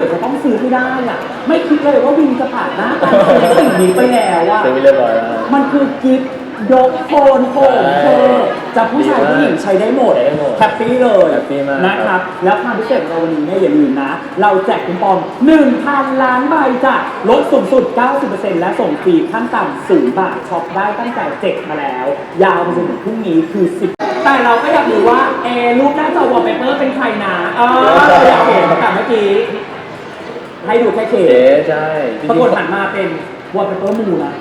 เดี๋ยวจะต้องซื้อให้ได้อะ ไม่คิดเลยว่าวินจะผ่านหน้าการซื้อสิ่งนี้ไปแล้วอะ ซื้อไปเรียบร้อยแล้วครับ มันคือกิฟต์ยกโฟนโผงเธอจะผู้ชายผู้หญิงใช้ได้หมดใช้ได้หมดแฮปปี้เลยแฮปปี้มาก นะครับ แล้วความพิเศษของเราวันนี้เนี่ยอย่าลืมนะ เราแจกคูปอง 1,000 ล้านใบจ้ะลดสูงสุด 90%และส่งฟรีขั้นต่ำศูนย์บาทช็อปได้ตั้งแต่เจ็ดมาแล้ว ยาวไปจนถึงพรุ่งนี้คือ 10 แต่เราก็อยากรู้ว่าเออรูปหน้าจอวอลเปเปอร์เป็นใครนะเออเราอยากเห็นแต่เมื่อกี้ ให้ดูแค่เคเก๋ใช่จริงปรากฏๆหันมาเป็นวอลเปเปอร์มูนะ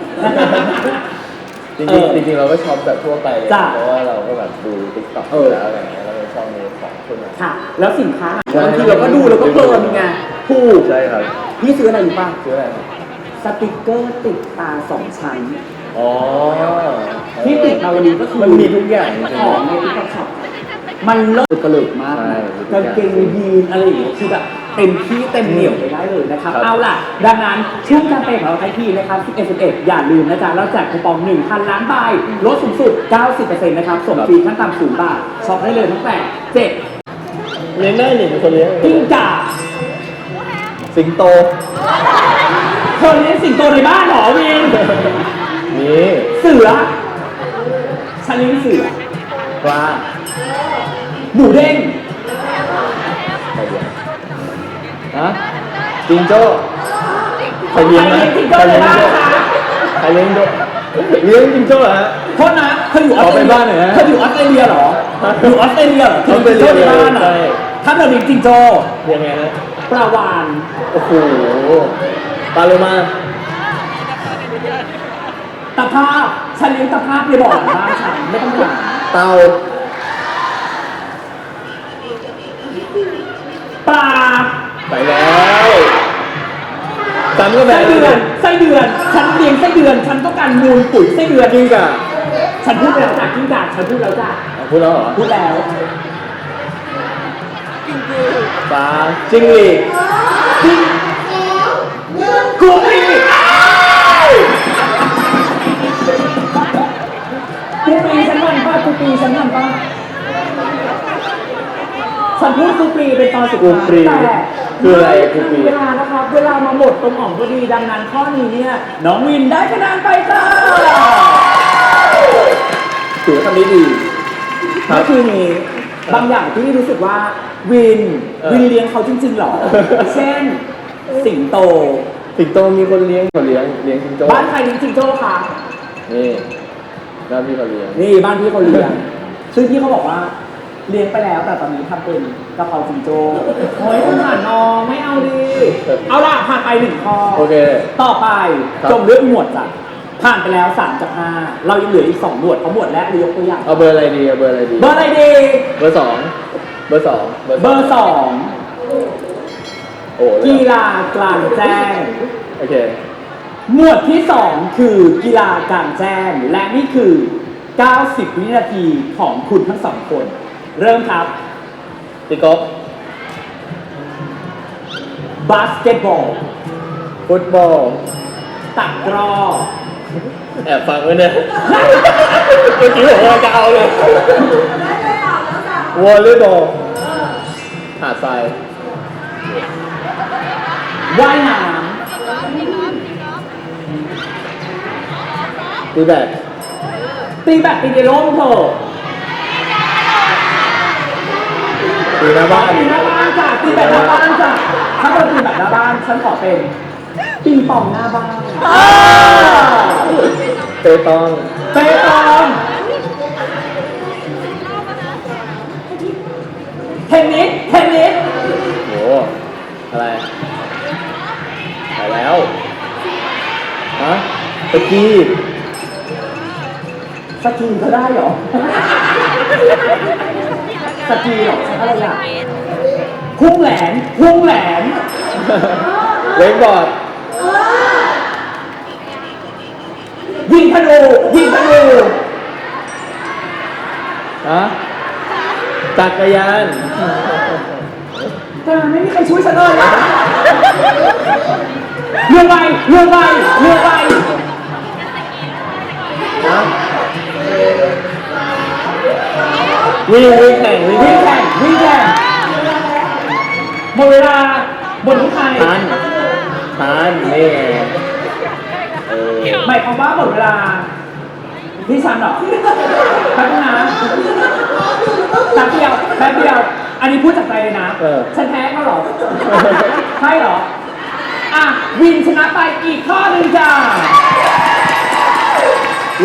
จริงเออๆจริงๆเราก็ช็อปแบบทั่วไปเลยจ้ะ เพราะว่าเราก็แบบดูติ๊กต็อกเออแล้วอะไรเงี้ยเราก็ชอบในของขึ้นมา ค่ะ แล้วสินค้าใช่ บางทีเราก็ดูแล้วก็เพลินไงถูกใช่ครับพี่ซื้ออะไรอยู่ป่ะซื้ออะไรครับสติกเกอร์ติดตาสองชั้น อ๋อที่ติดมาวันนี้ก็คือมันมีทุกอย่างจริงของในติ๊กต็อกช็อปมันเลิศกระเลิกมากใช่ กางเกงยีนอะไรอย่างเงี้ยคือแบบ เต็มที่เต็มเหนียวไปได้เลยนะครับ ครับเอาล่ะ ดังนั้นช่วงแคมเปญของเราไทยทีนะครับ11 11 อย่าลืมนะจ๊ะเราแจกคูปอง 1,000 ล้านใบลดสูงสุด 90%นะครับส่งฟรีขั้นต่ำศูนย์บาทช็อปได้เลยตั้งแต่7เลี้ยงได้หนิเป็นคนเลี้ยงกิ้งก่าสิงโตเธอเลี้ยงสิงโตในบ้านเหรอวินนี่เสือฉันเลี้ยงเสือปลาหมูเด้ง ฮะจิงโจ้ใครเลี้ยงใครนะเลี้ยงจิงโจ้ในบ้านคะใครเลี้ยงโจ้เลี้ยงจิงโจ้เหรอฮะโทษนะเธออยู่ออสเตรขอไปเลียบ้านหน่อยนะเธออยู่ออสเตรเลียเหรออยู่ออสเตรเลียเหรอเธอเลี้ยงจิงโจ้ในบ้านอะใช่ถ้าเธอเลี้ยงจิงโจ้ยังไงนะปลาวานโอ้โหปลาโลมาตะภาพฉันเลี้ยงตะภาพในบ่อหลังบ้านฉันไม่ต้องห่วงเต่าปลา ไปแล้วจำก็แบไส้บเดือนไส้เดือน ฉันเลี้ยงไส้เดือน ฉันต้องการมูลปุ๋ยไส้เดือนกิ้งก่าฉันพูดแล้วจ้ะกิ้งก่าฉันพูดแล้วจ้ะอะพูดแล้วเหรอพูดแล้วปลาจิ้งหรีดกิ้งกูปีกูปีฉันมันป้ากูปีฉันมันป้าฉันพูดกูปีเป็นตอนสุดกูท้ายปรีแต่ คืออะไรกูปรีเวลานะครับ เวลามาหมดตรงอ่องพอดีดังนั้นข้อนี้เนี่ยน้องวินได้คะแนนไปจ้าถือว่าทำได้ดี ครับเมื่อคืนนี้บางอย่างที่รู้สึกว่าวินเออ วินเลี้ยงเขาจริงๆหรอ เช่น สิงโต สิงโตมีคนเลี้ยงคนเลี้ยงเลี้ยงสิงโตบ้านใครเลี้ยงสิงโตคะนี่บ้านพี่เขาเลี้ยง นี่บ้านพี่เขาเลี้ยงซึ่งพี่เขาบอกว่า เลี้ยงไปแล้วแต่ตอนนี้ทำเป็นกะเพราสิงโตโอ้ยสงสารน้องไม่เอาดิเอาล่ะผ่านไปหนึ่งข้อโอเค ต่อไปครับ จงเลือกหมวดจ้ะผ่านไปแล้วสามจากห้าเรายังเหลืออีกสองหมวดเพราะหมวดแรกเรายกตัวอย่างเอาเบอร์อะไรดีเอาเบอร์อะไรดี เบอร์อะไรดี เบอร์สองเบอร์สองเบอร์สองโอ้เลยกีฬากลางแจ้ง โอเค หมวดที่สองคือกีฬากลางแจ้งและนี่คือ 90 วินาทีของคุณทั้งสองคน เริ่มครับตีกอล์ฟบาสเกตบอล ฟุตบอล ตักกร้อแอบฟังไว้เนี่ยเมื่อกี้ผมว่าจะเอาเลย วอลเลย์บอลหาดทรายว่ายน้ตีแบดำตีแบบตีในร่มเถอ ตีหน้าบ้านตีหน้าบ้านจ้ะตีแบบหน้าบ้านจ้ะถ้าเราตีแบบหน้าบ้านฉันขอเป็นปิงปองหน้าบ้านเตะตองเตะตองเทนนิสเทนนิสโหอะไรไปแล้วฮะตะกี้สกีก็ได้เหรอ สกีเหรอใช้อะไรอะพุ่งแหลนพุ่งแหลนเวกบอร์ดยิงธนูยิงธนูฮะจักรยานแต่ไม่มีใครช่วยฉันเลยอะเรือใบเรือใบเรือใบฮะ วิ่งวิ่งแข่งวิ่งวิ่งแข่งวิ่งแข่งหมดเวลาบทนี้ใครทันทันนี่ไงเออหมายความว่าหมดเวลาพี่ชันเหรอแป๊บนึงนะแป๊บเดียวแป๊บเดียว อันนี้พูดจากใจเลยนะ เออ ฉันแพ้เขาเหรอ ใช่เหรอ อะ วินชนะไปอีกข้อหนึ่งจ้า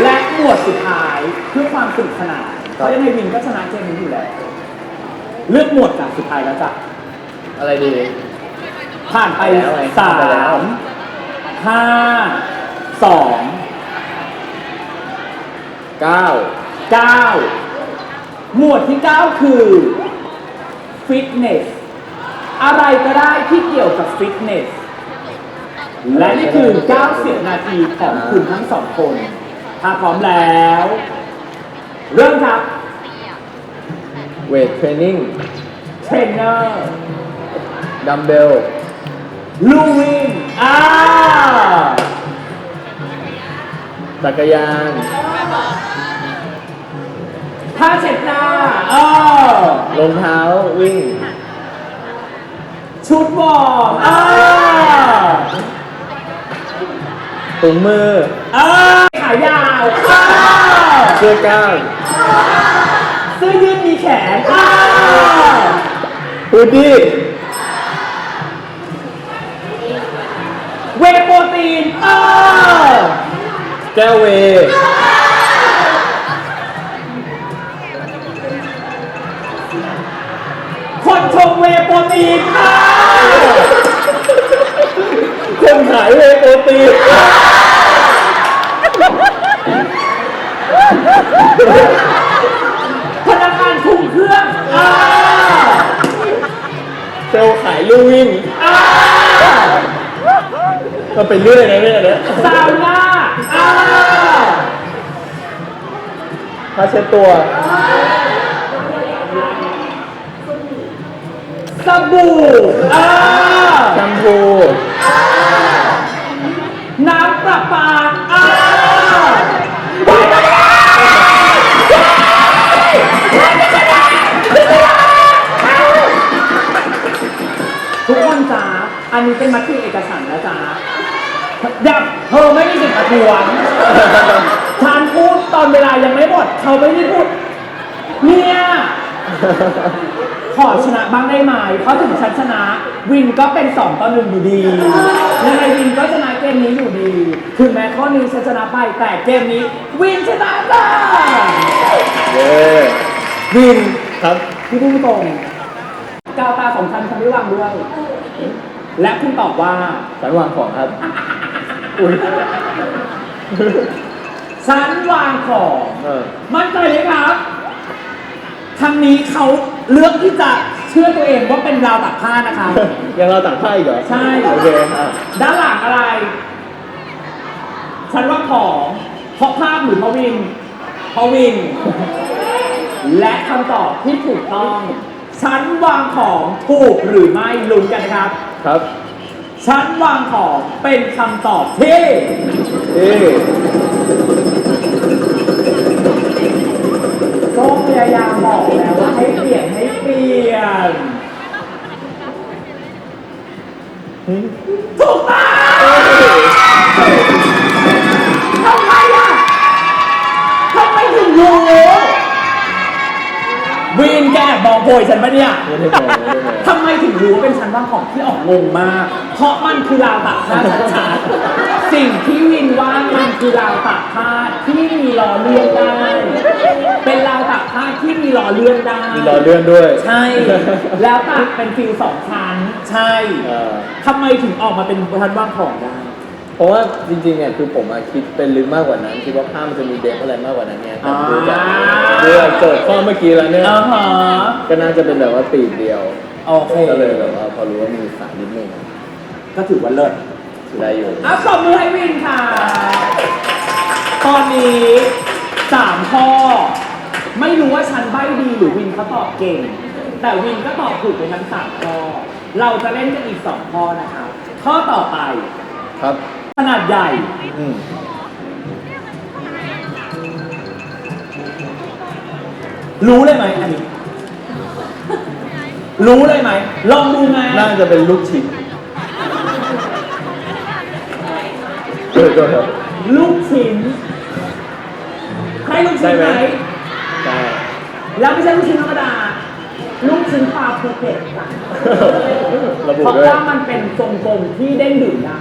และหมวดสุดท้ายเพื่อความสนุกสนาน เพราะยังไงวินก็ชนะเกมนี้อยู่แล้วเลือกหมวดจากสุดท้ายแล้วจ้ะอะไรดี ผ่านไปแล้วไงสาผ่านไปแล้ว มห้าสองเก้าเก้าหมวดที่เก้าคือฟิตเนสอะไรก็ได้ที่เกี่ยวกับฟิตเนส และนี่คือ 90 นาทีของคุณทั้งสองคน ถ้าพร้อมแล้ว เริ่มครับเวทเทรนนิ่งเทรนเนอร์ดัมเบลลูวินอ่าจักรยานผ้าเช็ดหน้าเออรองเท้าวิ่ง ชุดวอร์มเออถุงมือเออ ขายาวเออเสื้อกล้ามเสื้อยืดมีแขนเออฮูดดี้เวย์โปรตีนเออแก้วเวย์คนชมเวย์โปรตีนเออคนขายเวย์โปรตีน พนักงานคุมเครื่องเออเซลล์ขายลู่วิ่งเออก็ไปเรื่อยนะเนี่ยนะซาวน่าเออผ้าเช็ดตัวสบู่เออแชมพูน้ำประปา อันนี้เป็นมัตติเอกสารนะจ๊ะอย่าเธอไม่มีสิทธิ์ประท้วงฉันพูดตอนเวลายังไม่หมดเขาไม่ได้พูด เนี่ยขอชนะบ้างได้ไหมเพราะถึงฉันชนะ วินก็เป็น2ต่อหนึ่งอยู่ดียังไงวินก็ชนะเกมนี้อยู่ดี ถึงแม้ข้อนี้ฉันชนะไปแต่เกมนี้ วินชนะจ้าเย้วินครับพี่พูดตรงกาวตาของฉันฉันไม่วางด้วย และคุณตอบว่าฉันวางของครับ อุ้ยฉันวางของเออ มั่นใจไหมครับทางนี้เขาเลือกที่จะเชื่อตัวเองว่าเป็นราวตักผ้านะคะยังเราตักผ้าอีกเหรอใช่โอเคอะด้านหลังอะไร ฉันว่าของเพราะภาพหรือเพราะวินเพราะวิน และคำตอบที่ถูกต้อง ฉันวางของถูกหรือไม่ลุ้นกันนะครับ ครับฉันวางของเป็นคำตอบที่เอ๊ะก็พยายามบอกแล้วว่าให้เปลี่ยนให้เปลี่ยนถูกต้องทำไมอะทำไมถึงรู้วีน แกแอบมองโพยฉันปะเนี่ยไม่ได้มองไม่ได้มองทำไมถึงรู้ว่าเป็นชั้นวางของที่ออกงงมาก เพราะมันคือราวตากผ้าชัดๆสิ่งที่วินว่ามันคือราวตากผ้าที่มีล้อเลื่อนได้ เป็นราวตากผ้าที่มีล้อเลื่อนได้ มีรอเลื่อนด้วยใช่ แล้วตากเป็นฟิลสองชั้น ใช่ เออทำไมถึงออกมาเป็นชั้นวางของได้ เพราะว่าจริงๆเนี่ยคือผมอะคิดเป็นลึกมากกว่านั้นคิดว่าผ้ามันจะมีเดฟอะไรมากกว่านั้นเนี่ยแต่ดูจากอ่าดูจากโจทย์ข้อเมื่อกี้แล้วเนี่ยอ่าฮะก็น่าจะเป็นแบบว่าปีกเดียวโอเค ก็เลยแบบว่าพอรู้ว่ามีสายนิดนึงก็ถือว่าเลิศได้อยู่อะปรบมือให้วินค่ะ ตอนนี้สามข้อ ไม่รู้ว่าฉันใบ้ดีหรือวินเขาตอบเก่ง แต่วินก็ตอบถูกไปทั้งสามข้อ เราจะเล่นกันอีกสองข้อนะครับข้อต่อไป ครับ ขนาดใหญ่รู้เลยไหมอันนี้ รู้เลยไหม ลองดูไหมน่าจะเป็นลูกชิ้นเออก็ครับลูกชิ้นใครลูกชิ้นไหม แต่ แล้วไม่ใช่ลูกชิ้นธรรมดา ลูกชิ้นปลาภูเก็ตค่ะระบุเพราะด้วย ว่ามันเป็นทรงกลมที่เด้งดื่มได้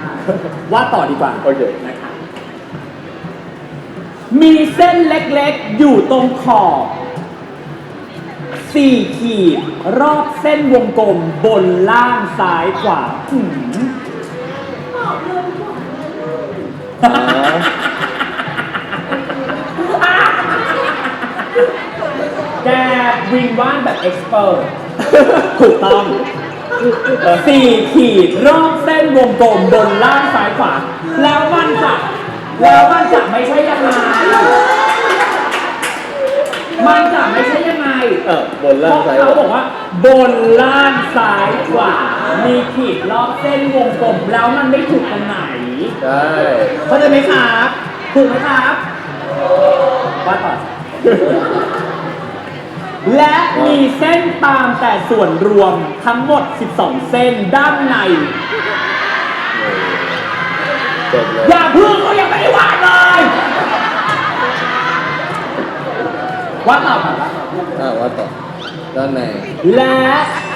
ว่าต่อดีกว่าโอเค นะคะมีเส้นเล็กๆ อยู่ตรงขอบสี่ขีดรอบเส้นวงกลมบนล่างซ้ายขวาหืมอ๋อ แกวิงว่านแบบเอ็กซ์เพรสถูกต้องสี่ขีดรอบเส้นวงกลมบนล่างซ้ายขวา แล้วมันจะแล้วมันจะไม่ใช่ยังไงมันจะไม่ใช่ยังไงเออบนเพล่างราะซ้ายเขาบอกว่า บนล่างซ้ายขวา มีขีดรอบเส้นวงกลมแล้วมันไม่ถูกตรงไหนใช่เข้าใจไหมครับ ถูกไหมครับว่าต่อ และมีเส้นตามแต่ส่วนรวมทั้งหมด 12 เส้นด้านใน จบเลยอย่าพึ่งเขายังไม่ได้วาดเลยวัดต่อครับอ่าว่าต่อด้านในและ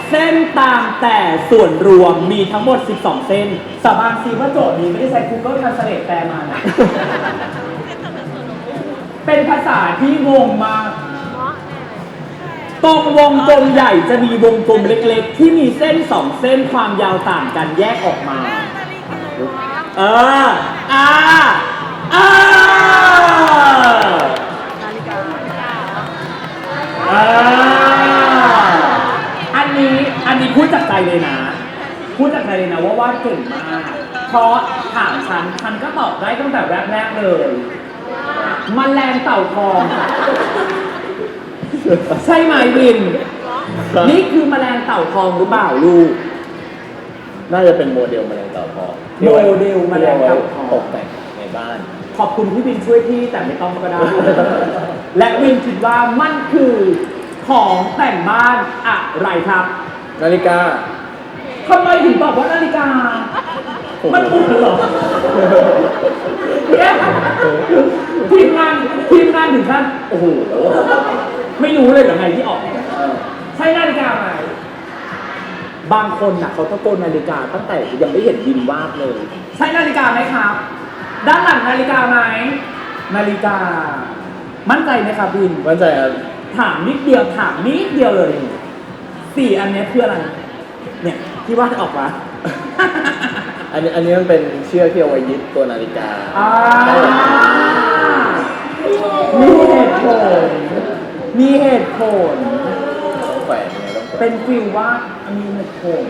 เส้นตามแต่ส่วนรวมมีทั้งหมด 12 เส้น สาบานซีว่าโจทย์นี้ไม่ได้ใช้ Google Translate แปลมานะ เป็นภาษาที่งงมาก ตรงวงกลมใหญ่จะมีวงกลมเล็กๆ ที่มีเส้นสองเส้นความยาวต่างกันแยกออกมา เอออ่าอ่าอ่าอันนี้อันนี้พูดจากใจเลยนะ พูดจากใจเลยนะว่าวาดเก่งมากเพราะถามฉันฉันก็ตอบได้ตั้งแต่แรกๆเลยมแมลงเต่าทองค่ะ ใช่ไหมวินครับนี่คือแมลงเต่าทองหรือเปล่าลูก น่าจะเป็นโมเดลแมลงเต่าทองโมเดลแมลงเต่าทองตกแต่งในบ้าน ขอบคุณพี่วินช่วยพี่แต่ไม่ต้องก็ได้ และวินคิดว่ามันคือของแต่งบ้านอะไรครับนาฬิกาทำไมถึงตอบว่านาฬิกา มันถูกเหรอเอ๊ะทีมงานทีมงานถึงขั้นโอ้โห ไม่รู้เลยเหรอไงที่ออก ใช่นาฬิกาไหมบางคนน่ะเขาตะโกนนาฬิกาตั้งแต่ยังไม่เห็นวินวาดเลย ใช่นาฬิกาไหมครับ ด้านหลังนาฬิกาไหมนาฬิกา มั่นใจไหมครับวิน มั่นใจครับถามนิดเดียวถามนิดเดียวเลยสี่อันเนี้ยคืออะไร เนี่ยที่วาดออกมา อันนี้อันนี้มันเป็นเชือกที่เอาไว้ยึดตัวนาฬิกาอ่ามีเหตุผล มีเหตุผล ต้องแขวนไงต้องแขวนเป็นฟิลว่ามีเหตุผล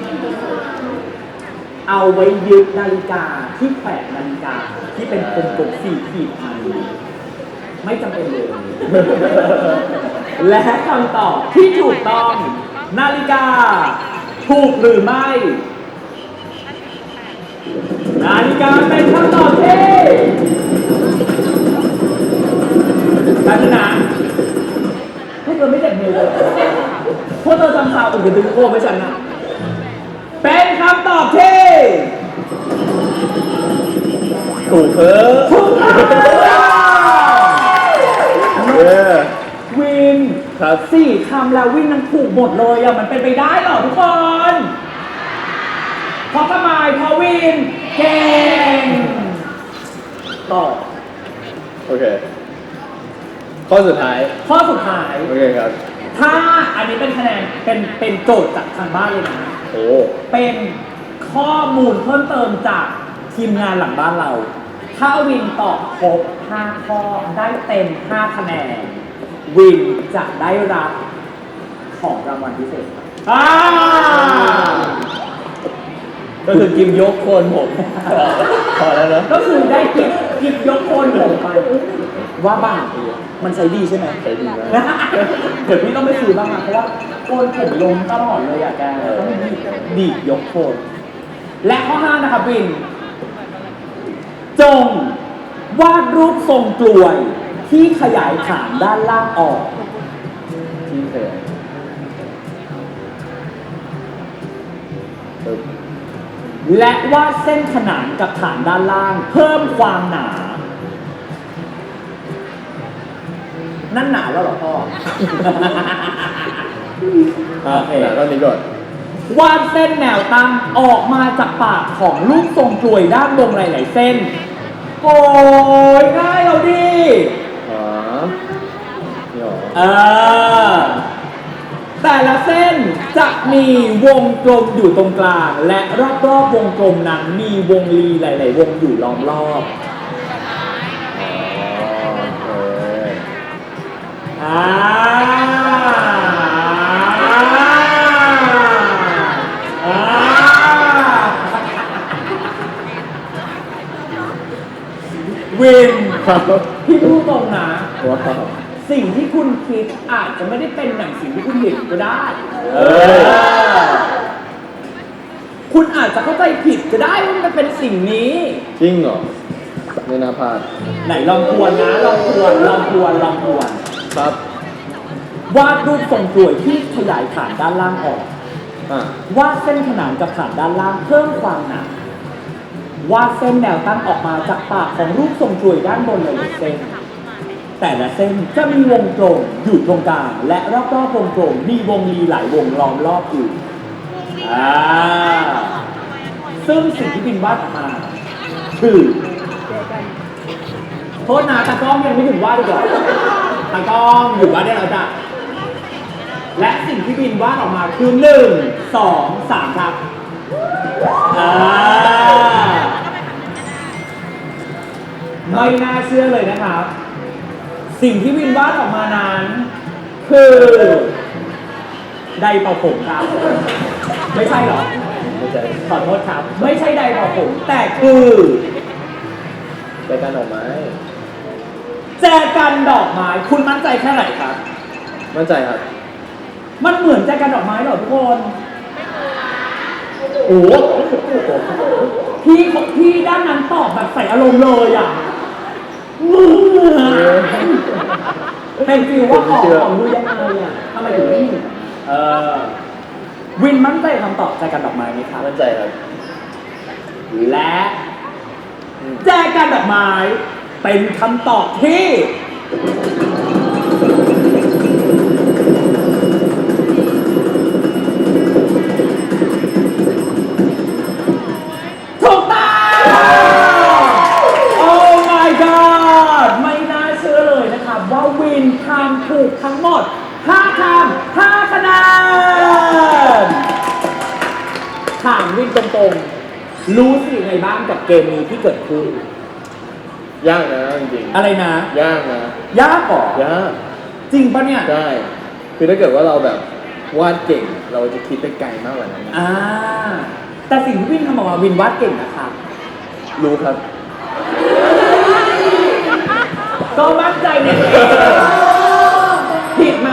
เอาไว้ยึดนาฬิกาที่แขวนนาฬิกาที่เป็นกลมๆสี่ขีดพันไม่จำเป็นเลย และคำตอบที่ถูกต้อง นาฬิกา ถูกหรือไม่ นาฬิกาเป็นคำตอบที่ศาสนาพวก เธอไม่เจ็บมือเลยพวกเธอจำข่าวอื่นดึงโค้ไม่ฉันนะเป็นคำตอบที่ถูกเพิ่มถูกต้องเออวินครับสี่คำแล้ววินมันถูกหมดเลยอะมันเป็นไปได้เหรอทุกคนเพราะทำไมเพราะวินเก่งต่อโอเค ข้อสุดท้าย ข้อสุดท้าย โอเคครับ ถ้าอันนี้เป็นคะแนนเป็นเป็นโจทย์จากทางบ้านเลยนะ โอ้เป็นข้อมูลเพิ่มเติมจากทีมงานหลังบ้านเรา ถ้าวินตอบครบ 5 ข้อได้เต็ม 5 คะแนน วินจะได้รับของรางวัลพิเศษครับอ่าก็คือกิมยกโคนผมพอแล้วนะก็คือได้กิฟกิฟยกโคนผมไป ว่าบ้างมันใช้ดีใช่ไหม ใช้ดีมาก เดี๋ยวพี่ต้องไปซื้อบ้างนะเพราะว่าโคนผมลงตลอดเลยอะแกต้องดีดดีดยกโคนและข้อห้านะครับวิน จงวาดรูปทรงกลวยที่ขยายฐานด้านล่างออก ที่เคยปึ๊บ และวาดเส้นขนานกับฐานด้านล่าง เพิ่มความหนา นั่นหนาแล้วเหรอพ่อ อะหนาตอนนี้ก่อน วาดเส้นแนวตั้งออกมาจากปากของลูกทรงกลวยด้านบนหลาย ๆ เส้น โอ้ยง่ายเราดิ อ๋อนี่หรอเออ แต่ละเส้นจะมีวงกลมอยู่ตรงกลาง และรอบๆวงกลมนั้นมีวงรีหลาย ๆ วงอยู่ล้อมรอบ ครับพี่พูดตรงนะว้าวสิ่งที่คุณคิดอาจจะไม่ได้เป็นอย่างสิ่งที่คุณเห็นก็ได้เอ้ยเออ คุณอาจจะเข้าใจผิดก็ได้ว่ามันเป็นสิ่งนี้ จริงเหรอไม่น่าพลาดไหนลองทวนนะลองทวนลองทวนลองทวนครับ วาดรูปทรงกลวยที่ขยายฐานด้านล่างออกอะ วาดเส้นขนานกับฐานด้านล่างเพิ่มความหนา วาดเส้นแนวตั้งออกมาจากปากของรูปทรงกลวยด้านบนเลยเส้น แต่ละเส้นจะมีวงกลมอยู่ตรงกลางและรอบๆวงกลมมีวงรีหลายวงล้อมรอบอยู่อ่าซึ่งสิ่งที่บินวาดออกมา คือโทษนะตากล้องยังไม่ถึงวาดดีกว่าตากล้องอยู่วาดได้แล้วจ้ะและสิ่งที่บินวาดออกมาคือหนึ่งสองสามครับอ่า ไม่น่าเชื่อเลยนะครับ สิ่งที่วินวาดออกมานั้น คือไดร์เป่าผมครับ ไม่ใช่เหรอ ไม่ใช่ขอโทษครับ ไม่ใช่ไดร์เป่าผม แต่คือใจการดอกไม้แจกันดอกไม้ คุณมั่นใจแค่ไหนครับ มั่นใจครับ มันเหมือนแจกันดอกไม้เหรอทุกคนโอ้โหพี่พี่ด้านนั้นตอบแบบใส่อารมณ์เลยอะ เหมือนเป็นฟิลว่าออกของดูยังไงอะทำไมถึงไม่เหมือนเออวินมั่นใจคำตอบแจกันดอกไม้ไหมครับ มั่นใจครับ และอืมแจกันดอกไม้เป็นคำตอบที่ ตรงๆ รู้สึกยังไงบ้างกับเกมนี้ที่เกิดขึ้น ยากนะจริงอะไรนะ ๆยากนะยากเหรอยากจริงปะเนี่ย ใช่คือถ้าเกิดว่าเราแบบวาดเก่งเราจะคิดไปไกลมากกว่านั้นนะอ่า แต่สิ่งที่วินทำออกมาวินวาดเก่งนะครับรู้ครับ ก็มั่นใจในตัวเองผิดไหม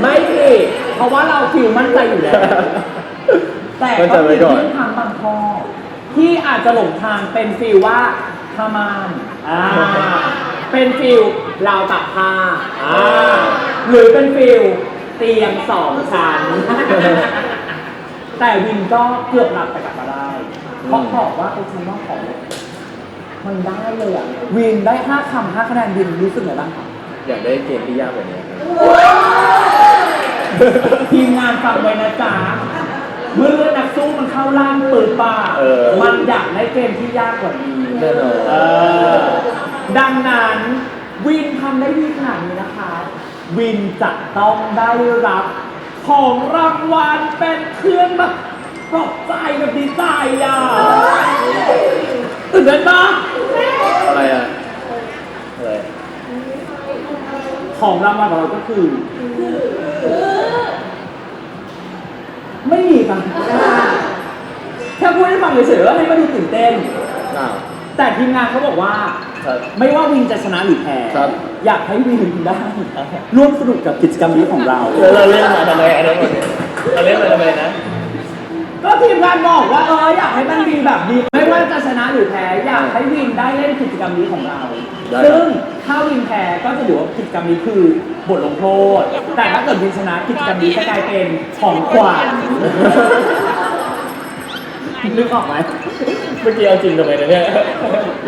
ไม่ผิดเพราะว่าเราฟิลมั่นใจอยู่แล้ว แต่มั่นใจก็ไว้มีก่อน ที่ทางบางข้อที่อาจจะหลงทางเป็นฟิลว่าพามานอ่าเป็นฟิลราวตักผ้าอ่าหรือเป็นฟิลเตียงสองชั้น แต่วินก็เกือบหลับแต่กลับมาได้เพราะบอกว่าไอ้ชั้นว่าของมันได้เลยอะวินได้ห้าคำห้าคะแนนวินรู้สึกไงบ้างครับอยากได้เกมที่ยากกว่านี้ครับ ทีมงานฟังไว้นะจ๊ะ เมื่อนักสู้มันเข้าล่างเปิดป่า เออ มันอยากได้เกมที่ยากกว่านี้ แน่นอนเออดังนั้นวินทำได้ดีขนาดนี้นะคะ วินจะต้องได้รับ ของรางวัลเป็นเครื่องแบบปลอบใจแบบดีใจอะตื่นเต้นปะอะไรอะอะไรของรางวัลของเราก็คือ ไม่มีครับแค่พูดให้ฟังเฉยๆว่าให้มาดูตื่นเต้น อ้าวแต่ทีมงานเขาบอกว่า ครับ ไม่ว่าวินจะชนะหรือแพ้ครับ อยากให้วินได้ร่วมสนุกกับกิจกรรมนี้ของเรา แล้วเราเล่นมาทำไมอันนั้นหมดเนี่ยเราเล่นมาทำไมนะก็ทีมงานบอกว่าเอออยากให้มันมีแบบนี้ไม่ว่าจะชนะหรือแพ้อยากให้วินได้เล่นกิจกรรมนี้ของเรา ได้ครับ ซึ่งถ้าวินแพ้ก็จะถือว่ากิจกรรมนี้คือบทลงโทษ แต่ถ้าเกิดวินชนะกิจกรรมนี้จะกลายเป็นของขวัญนึกออกไหมเมื่อกี้เอาจริงทำไมเนี่ย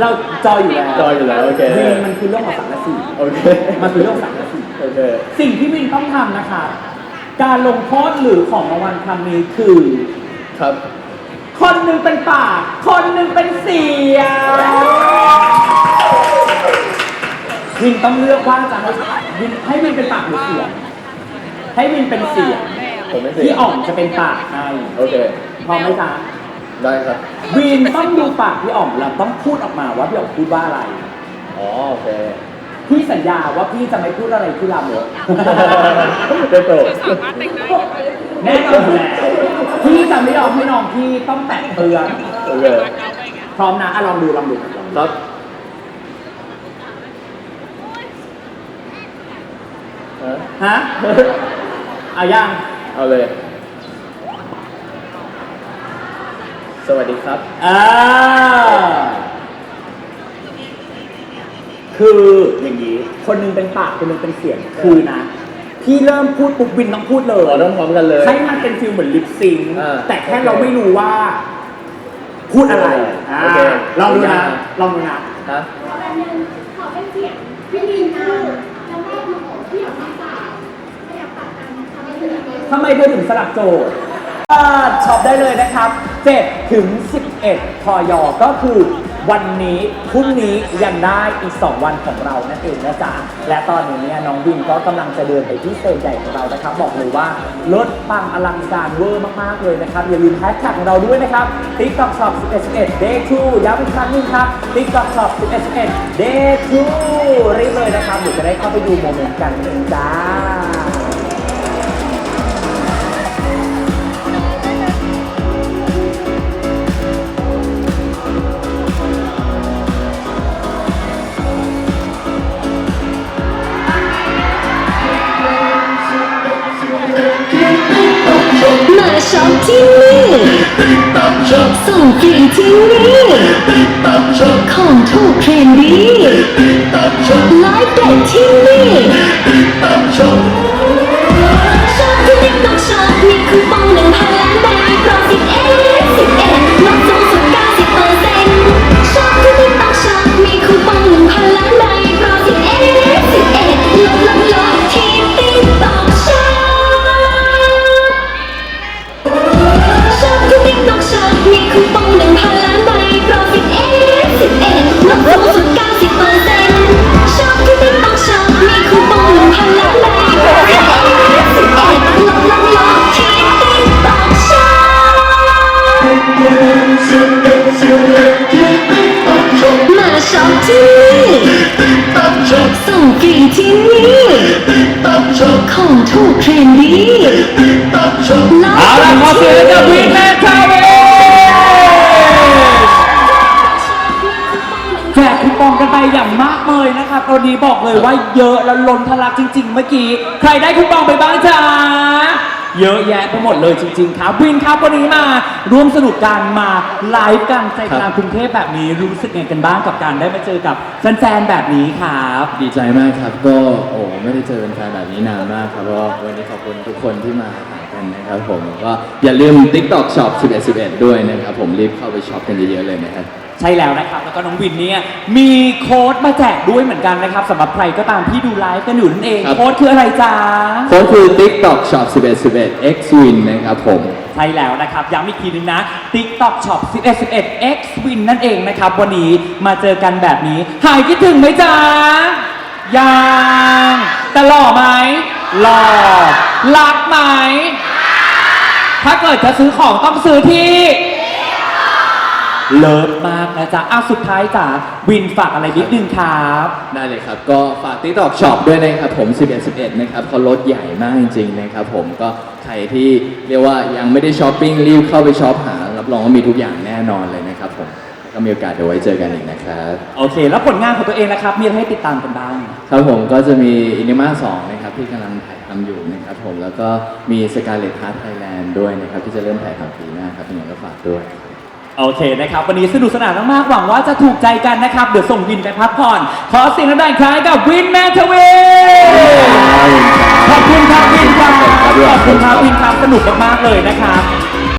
เราจอยอยู่แล้วจอยอยู่แล้วโอเค วินมันคือเรื่องของสังกะสีโอเคมันคือเรื่องของสังกะสี โอเคสิ่งที่วินต้องทำนะคะ การลงโทษหรือของรางวัลครั้งนี้คือ ครับ คนหนึ่งเป็นปาก คนหนึ่งเป็นเสี วินต้องเลือกว่าจะให้วินให้วินเป็นปากหรือเสียงให้วินเป็นเสียงผมไม่เสียพี่อ่องจะเป็นปากให้โอเค พร้อมไหมจ๊ะได้ครับ วินต้องดูปากพี่อ่องแล้วต้องพูดออกมาว่าพี่อ่องพูดว่าอะไร อ๋อโอเค พี่สัญญาว่าพี่จะไม่พูดอะไรที่ลามกได้โปรดแน่นอนอยู่แล้วพี่จะไม่ยอมให้น้องพี่ต้องแตะเตือนโอเคพร้อมนะอะลองดูลองดู ครับ ฮะฮะ เอายังเอาเลย สวัสดีครับ อ่าคืออย่างนี้ คนหนึงเป็นปาก คนหนึงเป็นเสียง คือนะ พี่เริ่มพูดปุ๊บวินต้องพูดเลยอ๋อต้องพร้อมกันเลย ให้มันเป็นฟิลเหมือนลิปซิงค์อ่าแต่แค่เราไม่รู้ว่า พูดอะไรอ่าโอเคลองดูนะ ลองดูนะ ฮะ ขอแบบนึงขอเป็นเสียงพี่ลิน ทำไมเธอถึงสลับโจทย์ช็อปได้เลยนะครับ7ถึง 11พอยอก็คือวันนี้พรุ่งนี้ยังได้อีก 2 วันของเรานั่นเองนะจ๊ะและตอนนี้เนี่ยน้องวินก็กำลังจะเดินไปที่เตจใหญ่ของเรานะครับ บอกเลยว่าลดปังอลังการเวอร์มากๆเลยนะครับ อย่าลืมแฮชแท็กของเราด้วยนะครับ TikTok Shop 11 11 Day 2ย้ำอีกครั้งหนึงครับ TikTok Shop 11 11 Day 2รีบเลยนะครับเดี๋ยวจะได้เข้าไปดูโมเมนต์กันเองจ้า ส่งฟรีที่นี่ของถูกเทรนดีไลฟ์เด็ดที่นี่ช็อปที่นี่ต้องช็อป เลยว่าเยอะแล้วล้นทะลักจริง ๆ เมื่อกี้ ใครได้คูปองไปบ้างจ๊ะเยอะแยะไปหมดเลยจริง ๆ ครับวินครับวันนี้มาร่วมสนุกกันมาไลฟ์กันใจกลางกรุงเทพแบบนี้รู้สึกไงกันบ้างกับการได้มาเจอกับแฟนๆแบบนี้ครับดีใจมากครับก็โอ้ไม่ได้เจอแฟนๆแบบนี้นานมากครับก็วันนี้ขอบคุณทุกคนที่มาหากันนะครับผมก็อย่าลืม TikTok Shop 11 11 ด้วยนะครับผมรีบเข้าไปช็อปกันเยอะๆเลยนะครับ ใช่แล้วนะครับ แล้วก็น้องวินเนี่ยมีโค้ดมาแจกด้วยเหมือนกันนะครับสำหรับใครก็ตามที่ดูไลฟ์กันอยู่นั่นเอง ครับ โค้ดคืออะไรจ๊ะ โค้ดคือ TikTok Shop 11 11 X Win นะครับผม ใช่แล้วนะครับ ย้ำอีกทีนึงนะ TikTok Shop 11 11 X Win นั่นเองนะครับ วันนี้มาเจอกันแบบนี้ หายคิดถึงไหมจ๊ะยังแต่หล่อไหมหล่อรักไหม ถ้าเกิดจะซื้อของต้องซื้อที่ เลิศมากนะจ๊ะอ้าวสุดท้ายจ้ะวินฝากอะไรนิดนึงครับได้เลยครับ ก็ฝาก TikTok Shop ด้วยนะครับผม 11 11 นะครับเขาลดใหญ่มากจริงๆนะครับผมก็ใครที่เรียกว่ายังไม่ได้ช้อปปิ้งรีบเข้าไปช็อปหา รับรองว่ามีทุกอย่างแน่นอนเลยนะครับผมแล้วก็มีโอกาสเดี๋ยวไว้เจอกันอีกนะครับ โอเค แล้วผลงานของตัวเองนะครับ มีอะไรให้ติดตามกันบ้าง ครับผมก็จะมีอินิมา2นะครับที่กำลังถ่ายทำอยู่นะครับผมแล้วก็มี Scarlet Heart Thailand ด้วยนะครับที่จะเริ่มถ่ายทำปีหน้าครับยังไงก็ฝากด้วย โอเคนะครับ วันนี้สนุกสนานมากๆหวังว่าจะถูกใจกันนะครับ เดี๋ยวส่งวินไปพักผ่อน ขอเสียงดังๆอีกครั้งให้กับวินแมทเวขอบคุณครับวินครับขอบคุณครับวินครับสนุกมากๆเลยนะครับ